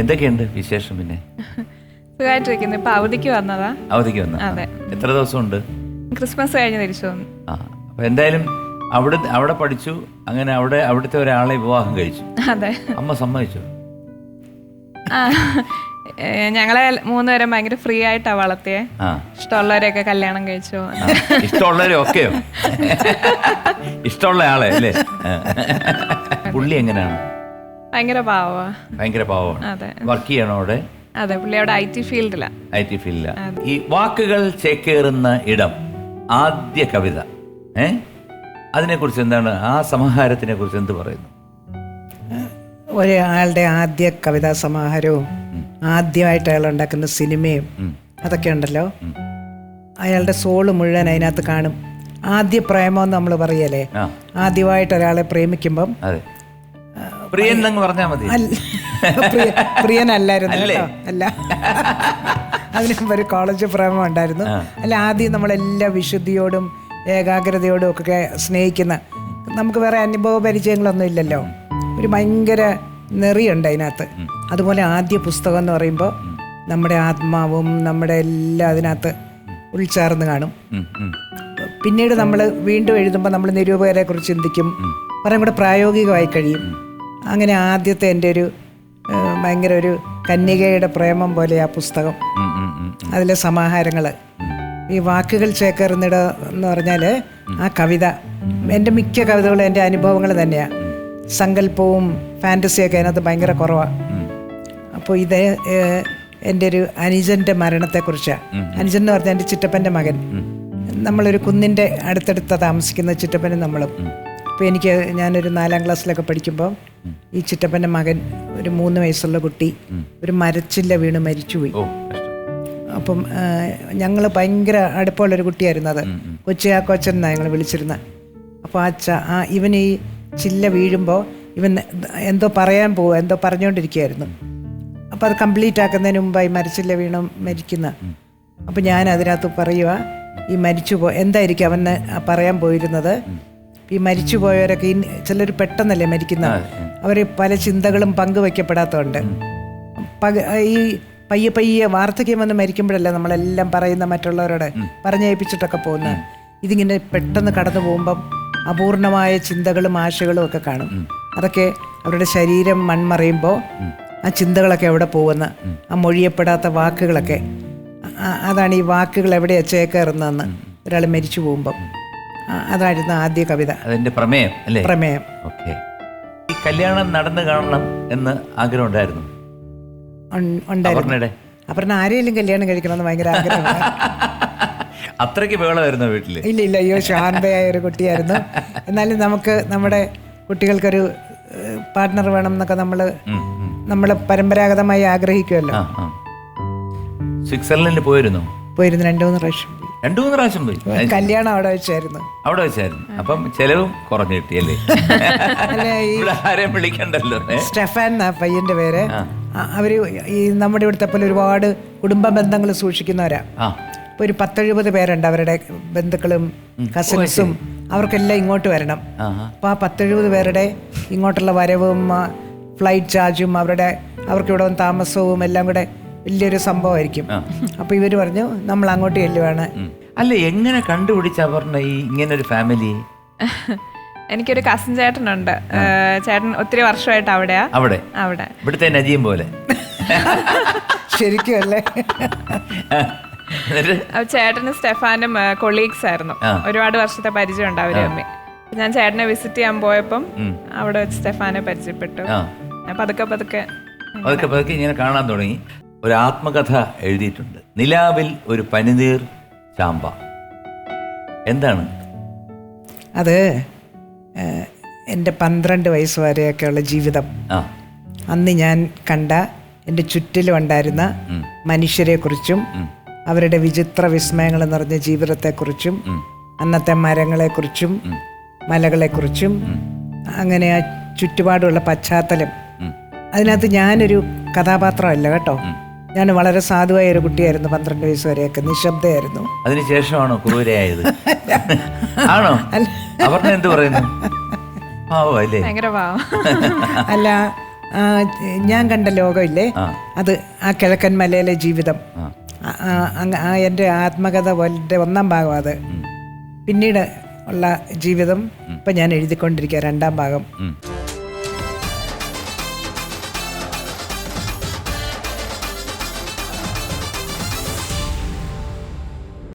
എന്തൊക്കെയുണ്ട് വിശേഷം പിന്നെ? സുഖമായിട്ടിരിക്കുന്നു ഇപ്പൊ അവധിക്ക് വന്നതാ. അവധിക്ക് വന്ന അതെ. എത്ര ദിവസമുണ്ട്? ക്രിസ്മസ് കഴിഞ്ഞ് തിരിച്ചു വന്നു. ആ അപ്പൊ എന്തായാലും അവിടെ അവിടെ പഠിച്ചു അങ്ങനെ അവിടെ അവിടുത്തെ ഒരാളെ വിവാഹം കഴിച്ചു. അതെ. അമ്മ സമ്മതിച്ചു? ഞങ്ങളെ മൂന്നുപേരും ഭയങ്കര ഫ്രീ ആയിട്ടാ വളർത്തിയെ. ഇഷ്ടമുള്ളവരെയൊക്കെ കല്യാണം കഴിച്ചു. ഇഷ്ടമുള്ളവരെ ഒക്കെയോ? ഇഷ്ടമുള്ള ആളെ അല്ലേ? പുള്ളി എങ്ങനെയാണ്? ഭയങ്കര പാവാ. ഭയങ്കര പാവമാണ് അതെ. വർക്ക് ചെയ്യണോ അവിടെ? അതെ പുള്ളി അവിടെ ഐ ടി ഫീൽഡിലാ. ഐ ടി ഫീൽഡില. ഈ വാക്കുകൾ ചേക്കേറുന്ന ഇടം ആദ്യ കവിത ഏ? അതിനെക്കുറിച്ച് എന്താണ് ആ സമാഹാരത്തിനെ കുറിച്ച് എന്ത് പറയുന്നു? ഒരാളുടെ ആദ്യ കവിതാ സമാഹാരവും ആദ്യമായിട്ട് അയാൾ ഉണ്ടാക്കുന്ന സിനിമയും അതൊക്കെ ഉണ്ടല്ലോ. അയാളുടെ സോൾ മുഴുവൻ അതിനകത്ത് കാണും. ആദ്യ പ്രേമം എന്ന് നമ്മൾ പറയല്ലേ? ആ. ആദ്യമായിട്ട് ഒരാളെ പ്രേമിക്കുമ്പം അതെ. പ്രിയൻ എന്ന് പറഞ്ഞാൽ മതി പ്രിയനല്ലായിരുന്നു അല്ല? അതിന് ഒരു കോളേജ് പ്രേമം ഉണ്ടായിരുന്നു. അല്ല ആദ്യം നമ്മളെല്ലാ വിശുദ്ധിയോടും ഏകാഗ്രതയോടും ഒക്കെ സ്നേഹിക്കുന്ന നമുക്ക് വേറെ അനുഭവ പരിചയങ്ങളൊന്നും ഇല്ലല്ലോ. ഒരു ഭയങ്കര നെറിയുണ്ട് അതിനകത്ത്. അതുപോലെ ആദ്യ പുസ്തകം എന്ന് പറയുമ്പോൾ നമ്മുടെ ആത്മാവും നമ്മുടെ എല്ലാം അതിനകത്ത് ഉൾച്ചാർന്ന് കാണും. പിന്നീട് നമ്മൾ വീണ്ടും എഴുതുമ്പോൾ നമ്മൾ നിരൂപകരെ കുറിച്ച് ചിന്തിക്കും കുറേ കൂടെ പ്രായോഗികമായി കഴിയും. അങ്ങനെ ആദ്യത്തെ എന്റെ ഒരു ഭയങ്കര ഒരു കന്യകയുടെ പ്രേമം പോലെ ആ പുസ്തകം. അതിലെ സമാഹാരങ്ങൾ. ഈ വാക്കുകൾ ചേക്കേറുന്നിട എന്ന് പറഞ്ഞാൽ ആ കവിത. എന്റെ മിക്ക കവിതകളും എന്റെ അനുഭവങ്ങൾ തന്നെയാണ് സങ്കല്പവും ഫാന്റസിയൊക്കെ അതിനകത്ത് ഭയങ്കര കുറവാണ് അപ്പോൾ ഇത് എന്റെ ഒരു അനുജന്റെ മരണത്തെക്കുറിച്ചാണ് അനുജൻ എന്ന് പറഞ്ഞാൽ എന്റെ ചിറ്റപ്പന്റെ മകൻ. നമ്മളൊരു കുന്നിന്റെ അടുത്തടുത്ത താമസിക്കുന്ന ചിറ്റപ്പനും നമ്മളും. അപ്പോൾ എനിക്ക് ഞാനൊരു നാലാം ക്ലാസ്സിലൊക്കെ പഠിക്കുമ്പോൾ ഈ ചിറ്റപ്പന്റെ മകൻ ഒരു മൂന്ന് വയസ്സുള്ള കുട്ടി ഒരു മരച്ചില്ല വീണ് മരിച്ചുപോയി. അപ്പം ഞങ്ങൾ ഭയങ്കര അടുപ്പമുള്ളൊരു കുട്ടിയായിരുന്നു അത്. കൊച്ചിയാക്കോച്ചൻ എന്നാണ് ഞങ്ങൾ വിളിച്ചിരുന്നത് അപ്പോൾ അച്ഛ ആ ഇവൻ ഈ ചില്ല വീഴുമ്പോൾ ഇവൻ എന്തോ പറയാൻ പോവുക എന്തോ പറഞ്ഞുകൊണ്ടിരിക്കുകയായിരുന്നു അപ്പോൾ അത് കംപ്ലീറ്റ് ആക്കുന്നതിന് മുമ്പായി മരച്ചില്ല വീണ് മരിക്കുന്ന. അപ്പോൾ ഞാൻ അതിനകത്ത് പറയുക ഈ മരിച്ചു പോ എന്തായിരിക്കും അവന് പറയാൻ പോയിരുന്നത്? ഈ മരിച്ചു പോയവരൊക്കെ ഈ ചിലർ പെട്ടെന്നല്ലേ മരിക്കുന്ന? അവർ പല ചിന്തകളും പങ്കുവെക്കപ്പെടാത്തതുകൊണ്ട് പക ഈ പയ്യെ പയ്യെ വാർദ്ധക്യം വന്ന് മരിക്കുമ്പോഴല്ല നമ്മളെല്ലാം പറയുന്ന മറ്റുള്ളവരോട് പറഞ്ഞേൽപ്പിച്ചിട്ടൊക്കെ പോകുന്നത് ഇതിങ്ങനെ പെട്ടെന്ന് കടന്നു പോകുമ്പം അപൂർണമായ ചിന്തകളും ആശകളും ഒക്കെ കാണും. അതൊക്കെ അവരുടെ ശരീരം മൺമറയുമ്പോൾ ആ ചിന്തകളൊക്കെ എവിടെ പോകുന്ന? ആ മൊഴിയപ്പെടാത്ത വാക്കുകളൊക്കെ. അതാണ് ഈ വാക്കുകൾ എവിടെയാണ് ചേക്കേറുന്നതെന്ന് ഒരാൾ മരിച്ചു പോകുമ്പം. അതായിരുന്നു ആദ്യ കവിത. അതിന്റെ പ്രമേയം അല്ലേ? പ്രമേയം. ഓക്കെ. ഈ കല്യാണം നടന്നു കാണണം എന്ന് ആഗ്രഹം ഉണ്ടായിരുന്നു. ഉണ്ടായിരുന്നു. അപർണ ആരെയും കല്യാണം കഴിക്കണമെന്ന് ഭയങ്കര ആഗ്രഹമാണ്. അത്രയ്ക്ക് ബഹളമായിരുന്നു വീട്ടിൽ? ഇല്ല ഇല്ല അയ്യോ ശാന്തയായ ഒരു കുട്ടിയായിരുന്നു. എന്നാലും നമുക്ക് നമ്മുടെ കുട്ടികൾക്കൊരു പാർട്ട്ണർ വേണം എന്നൊക്കെ നമ്മൾ. നമ്മൾ പരമ്പരാഗതമായി ആഗ്രഹിക്കുമല്ലോ സ്വിറ്റ്സർലൻഡിൽ പോയിരുന്നു? പോയിരുന്നു രണ്ടു മൂന്ന് പ്രാവശ്യം. രണ്ടു മൂന്ന് പ്രാവശ്യം പോയി. കല്യാണം അവിടെ വെച്ചായിരുന്നു. അവിടെ വെച്ചായിരുന്നു. അപ്പം ചെലവും കുറഞ്ഞു കിട്ടിയല്ലേ ആരെയും വിളിക്കണ്ടല്ലോ? സ്റ്റെഫാൻ പയ്യന്റെ പേര്. അവർ ഈ നമ്മുടെ ഇവിടുത്തെ പോലെ ഒരുപാട് കുടുംബ ബന്ധങ്ങൾ സൂക്ഷിക്കുന്നവരാ. ഇപ്പൊ ഒരു പത്തെഴുപത് പേരുണ്ട് അവരുടെ ബന്ധുക്കളും കസിൻസും. അവർക്കെല്ലാം ഇങ്ങോട്ട് വരണം. അപ്പൊ ആ പത്തെഴുപത് പേരുടെ ഇങ്ങോട്ടുള്ള വരവും ഫ്ലൈറ്റ് ചാർജും അവരുടെ അവർക്ക് ഇവിടെ താമസവും എല്ലാം കൂടെ വലിയൊരു സംഭവമായിരിക്കും. അപ്പോൾ ഇവർ പറഞ്ഞു നമ്മൾ അങ്ങോട്ട് ചെല്ലുവാണ്. അല്ല എങ്ങനെ കണ്ടുപിടിച്ച പറഞ്ഞ ഈ ഇങ്ങനെ ഒരു ഫാമിലി എനിക്കൊരു കസിൻ ചേട്ടനുണ്ട്. ചേട്ടൻ ഒത്തിരി വർഷമായിട്ട് അവിടെയാ. അവിടെ? അവിടെ. ഇവിടുത്തെ നജീം പോലെ. ശരിക്കും അല്ലേ? ചേട്ടനും സ്റ്റെഫാനും കൊളീഗ്സ് ആയിരുന്നു. ഒരുപാട് വർഷത്തെ പരിചയം ഉണ്ട് അവരെ അമ്മ ഞാൻ ചേട്ടനെ വിസിറ്റ് ചെയ്യാൻ പോയപ്പം അവിടെ വെച്ച് സ്റ്റെഫാനെ പരിചയപ്പെട്ടു. പതുക്കെ പതുക്കെ പതുക്കെ പതുക്കെ ഇങ്ങനെ കാണാൻ തുടങ്ങി. ഒരു ആത്മകഥ എഴുതിയിട്ടുണ്ട്. നിലാവിൽ ഒരു പനിനീർ ചാമ്പ. എന്താണ്? അത് എന്റെ പന്ത്രണ്ട് വയസ്സ് വരെയൊക്കെയുള്ള ജീവിതം. അന്ന് ഞാൻ കണ്ട എന്റെ ചുറ്റിലുണ്ടായിരുന്ന മനുഷ്യരെക്കുറിച്ചും അവരുടെ വിചിത്ര വിസ്മയങ്ങൾ നിറഞ്ഞ ജീവിതത്തെക്കുറിച്ചും അന്നത്തെ മരങ്ങളെക്കുറിച്ചും മലകളെക്കുറിച്ചും അങ്ങനെ ആ ചുറ്റുപാടുള്ള പശ്ചാത്തലം. അതിനകത്ത് ഞാനൊരു കഥാപാത്രമല്ല കേട്ടോ. ഞാൻ വളരെ സാധുവായ ഒരു കുട്ടിയായിരുന്നു പന്ത്രണ്ട് വയസ്സ് വരെയൊക്കെ. നിശബ്ദയായിരുന്നു. അതിനുശേഷമാണോ ക്രൂരയായത് ആണോ? എന്ത് പറയുന്നു? പാവോ അല്ലേ? ഭയങ്കര പാവം. അല്ല ഞാൻ കണ്ട ലോകമില്ലേ. അത് ആ കിഴക്കൻ മലയിലെ ജീവിതം. എന്റെ ആത്മകഥ പോലെ ഒന്നാം ഭാഗം അത്. പിന്നീട് ഉള്ള ജീവിതം ഇപ്പം ഞാൻ എഴുതിക്കൊണ്ടിരിക്കുക രണ്ടാം ഭാഗം.